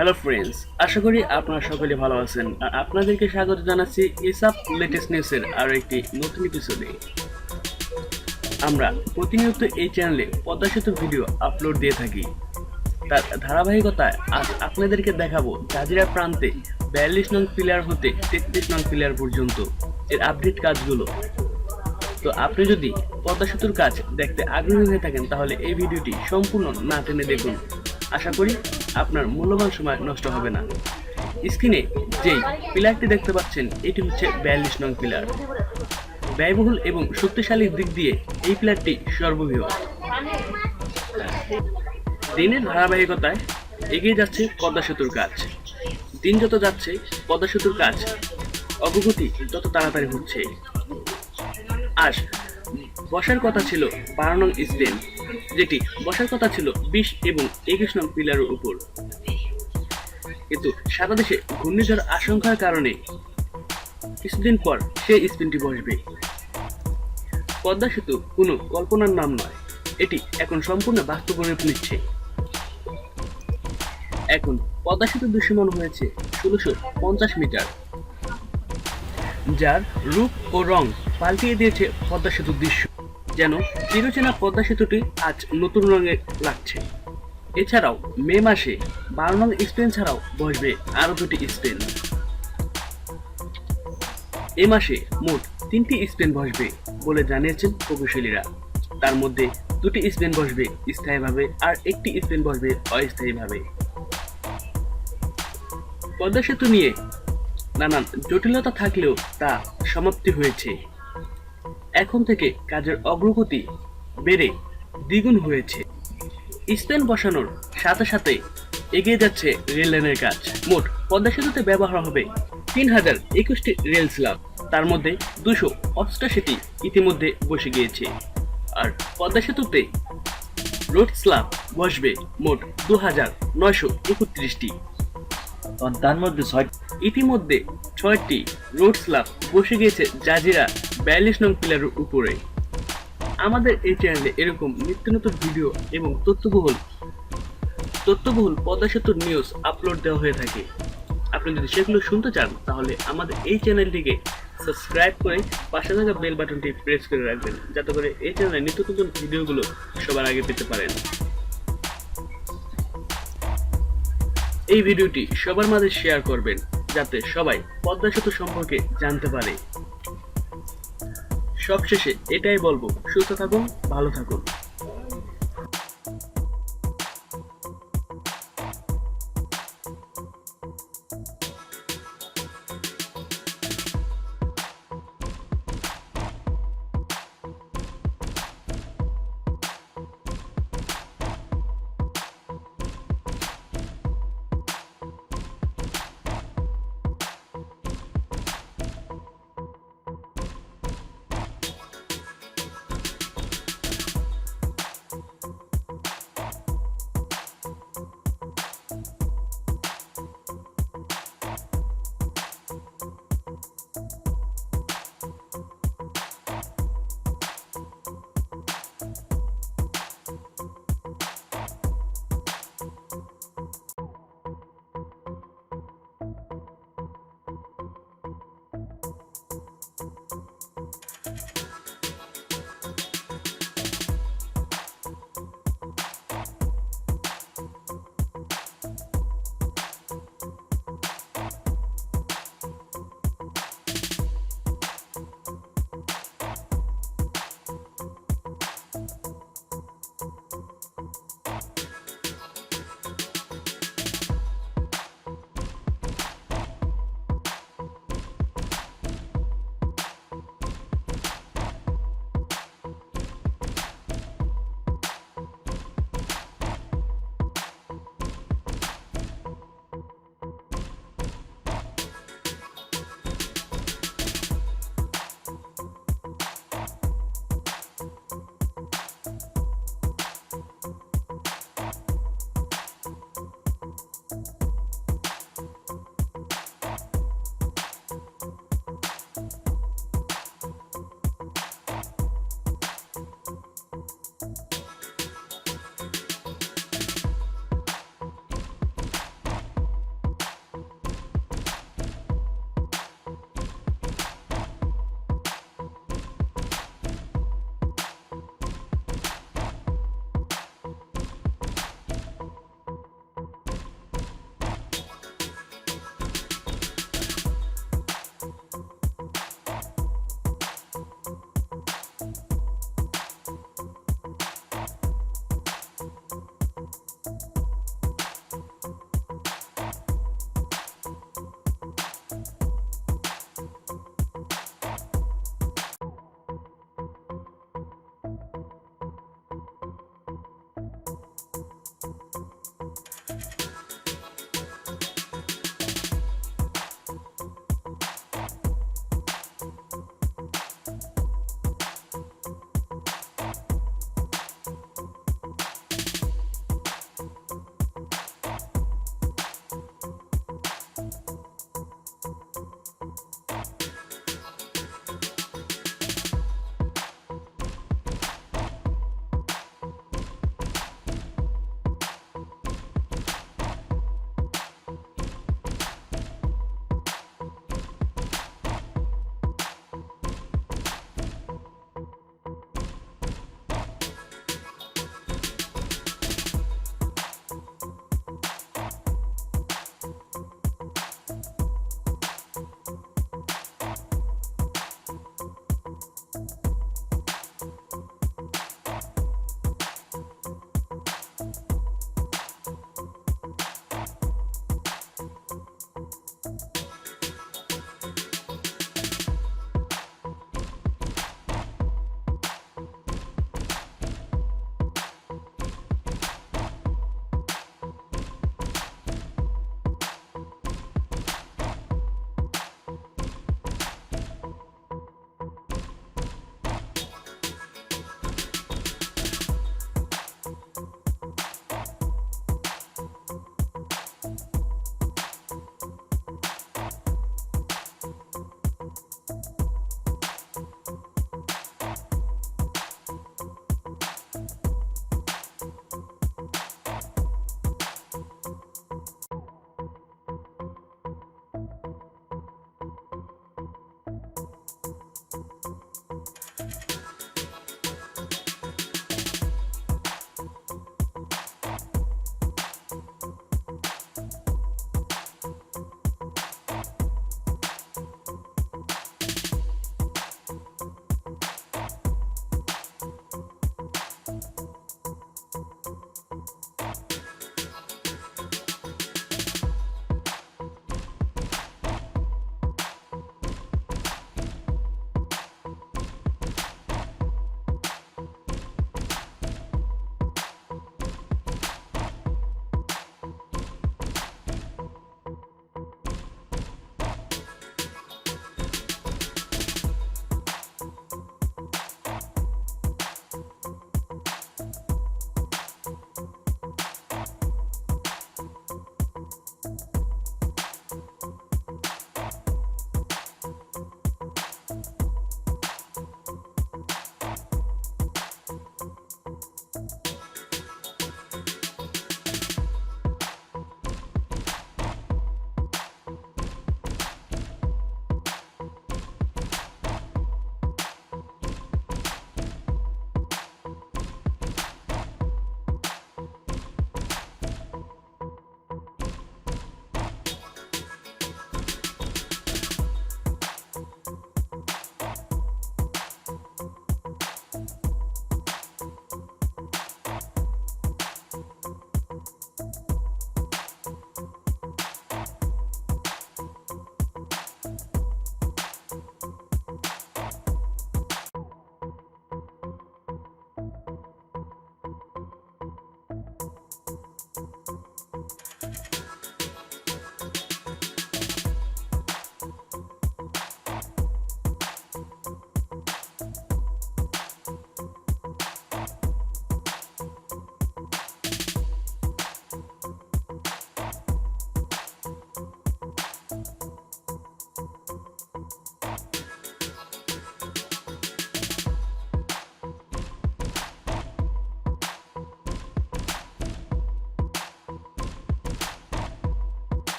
Hello friends আশা করি আপনারা সকলে ভালো আছেন। আর আপনাদেরকে স্বাগত জানাচ্ছি ইসাপ লেটেস্ট নিউজের আরও একটি নতুন এপিসোডে আমরা প্রতিনিয়ত এই চ্যানেলে পদ্মা সেতুর ভিডিও আপলোড দিয়ে থাকি। তার ধারাবাহিকতায় আজ আপনাদেরকে দেখাবো জাজিরা প্রান্তে বিয়াল্লিশ নং প্লেয়ার হতে তেত্রিশ নং প্লেয়ার পর্যন্ত এর আপডেট কাজগুলো। তো আপনি যদি পদ্মা সেতুর কাজ দেখতে আগ্রহী হয়ে থাকেন, তাহলে এই ভিডিওটি সম্পূর্ণ না টেনে দেখুন। আশা করি আপনার মূল্যবান সময় নষ্ট হবে না। স্ক্রিনে যেই পিলারটি দেখতে পাচ্ছেন, এটি হচ্ছে বিয়াল্লিশ নং পিলার। ব্যয়বহুল এবং শক্তিশালী দিক দিয়ে এই পিলারটি সর্ববৃহৎ। দিনের ধারাবাহিকতায় এগিয়ে যাচ্ছে পদ্মা সেতুর কাজ। দিন যত যাচ্ছে, পদ্মা সেতুর কাজ অগ্রগতি যত তাড়াতাড়ি হচ্ছে। আজ বসার কথা ছিল বারো নং স্পেন যেটি বসার কথা ছিল বিশ এবং একুশ নং পিলারের উপর। কিন্তু সারা দেশে ঘূর্ণিঝড় আশঙ্কার কারণে কিছুদিন পর সে স্পেনটি বসবে। পদ্মা সেতু কোনো কল্পনার নাম নয়, এটি এখন সম্পূর্ণ বাস্তব রূপ নিচ্ছে। এখন পদ্মা সেতু দৃশ্যমান হয়েছে ষোলোশো পঞ্চাশ মিটার, যার রূপ ও রং পাল্টিয়ে দিয়েছে পদ্মা সেতুর দৃশ্য। যেন চিরচেনা পদ্মা সেতুটি আজ নতুন রঙে লাগছে। এছাড়াও মে মাসে বারো নং স্পেন ছাড়াও বসবে আরও দুটি স্পেন। এ মাসে মোট তিনটি স্পেন বসবে বলে জানিয়েছেন প্রকৌশলীরা তার মধ্যে দুটি স্পেন বসবে স্থায়ীভাবে আর একটি স্পেন বসবে অস্থায়ীভাবে। পদ্মা সেতু নিয়ে নানান জটিলতা থাকলেও তা সমাপ্তি হয়েছে। এখন থেকে কাজের অগ্রগতি বেড়ে দ্বিগুণ হয়েছে। স্পেন বসানোর সাথে সাথে এগিয়ে যাচ্ছে রেল লাইনের কাজ। মোট পদ্মা সেতুতে ব্যবহার হবে তিন হাজার একুশটি রেল স্ল্যাব তার মধ্যে দুশো অষ্টাশিটি ইতিমধ্যে বসে গিয়েছে। আর পদ্মা সেতুতে রোড স্ল্যাব বসবে মোট দু হাজার নয়শো একত্রিশটি। তার মধ্যে ছয় ইতিমধ্যে ছয়টি রোড স্ল্যাব বসে গিয়েছে জাজিরা বিয়াল্লিশ নং পিলারের উপরে। আমাদের এই চ্যানেলে এরকম নিত্য নতুন ভিডিও এবং তথ্যবহুল তথ্যবহুল পদ্মা সেতুর নিউজ আপলোড দেওয়া হয়ে থাকে। আপনি যদি সেগুলো শুনতে চান, তাহলে আমাদের এই চ্যানেলটিকে সাবস্ক্রাইব করে পাশে থাকা বেল বাটনটি প্রেস করে রাখবেন, যাতে করে এই চ্যানেলে নিত্য নতুন ভিডিওগুলো সবার আগে পেতে পারেন। এই ভিডিওটি সবার মাঝে শেয়ার করবেন, যাতে সবাই পদ্মা সেতু সম্পর্কে জানতে পারে। সবশেষে এটাই বলব সুস্থ থাকুন ভালো থাকুন।